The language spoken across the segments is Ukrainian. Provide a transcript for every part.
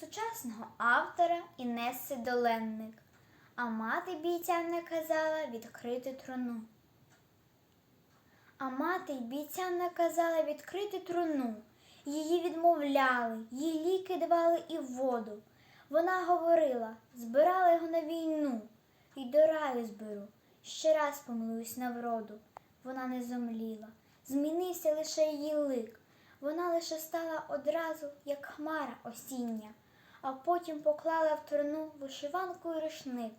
сучасного автора Інеси Доленник. А мати бійцям наказала відкрити труну. А мати бійцям наказала відкрити труну. Її відмовляли, їй ліки давали і воду. Вона говорила, збирала його на війну, і до раю зберу. Ще раз помилуюсь на вроду. Вона не зомліла, змінився лише її лик. Вона лише стала одразу, як хмара осіння, а потім поклала в труну вишиванку і рушник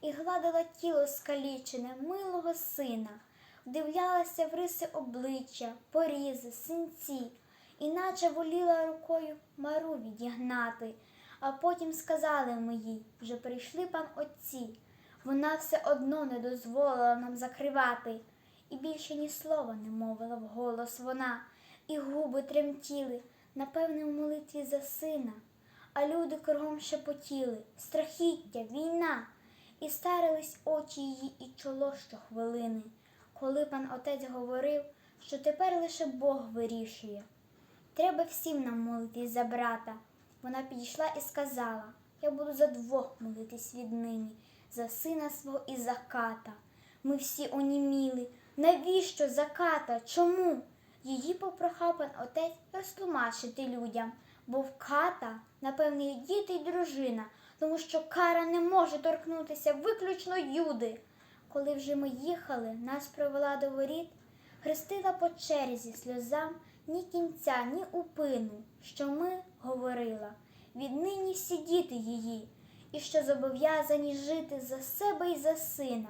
і гладила тіло скалічене милого сина, вдивлялася в риси обличчя, порізи, синці, іначе воліла рукою мару відігнати. А потім сказали ми їй, вже прийшли пан отці. Вона все одно не дозволила нам закривати, і більше ні слова не мовила вголос вона, і губи тремтіли, напевне, в молитві за сина. А люди кругом шепотіли страхіття, війна, і старились очі її і чоло щохвилини, коли пан отець говорив, що тепер лише Бог вирішує. Треба всім нам молитись за брата. Вона підійшла і сказала: Я буду за двох молитись віднині, за сина свого і за ката. Ми всі оніміли. Навіщо за ката? Чому? Її попрохав пан отець розтлумачити людям, бо в ката, напевне, є діти й дружина, тому що кара не може торкнутися виключно юди. Коли вже ми їхали, нас провела до воріт, хрестила по черзі сльозам ні кінця, ні упину, що ми, говорила, віднині всі діти її, і що зобов'язані жити за себе і за сина,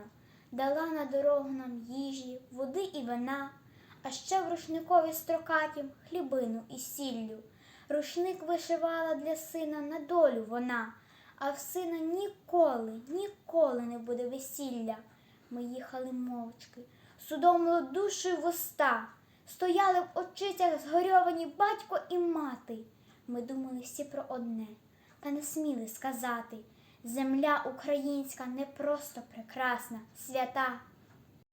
дала на дорогу нам їжі, води і вина, а ще в рушникові строкатім хлібину і сіллю. Рушник вишивала для сина на долю вона, а в сина ніколи, ніколи не буде весілля. Ми їхали мовчки, судомило душею в уста, стояли в очицях згорьовані батько і мати. Ми думали всі про одне, та не сміли сказати. Земля українська не просто прекрасна, свята,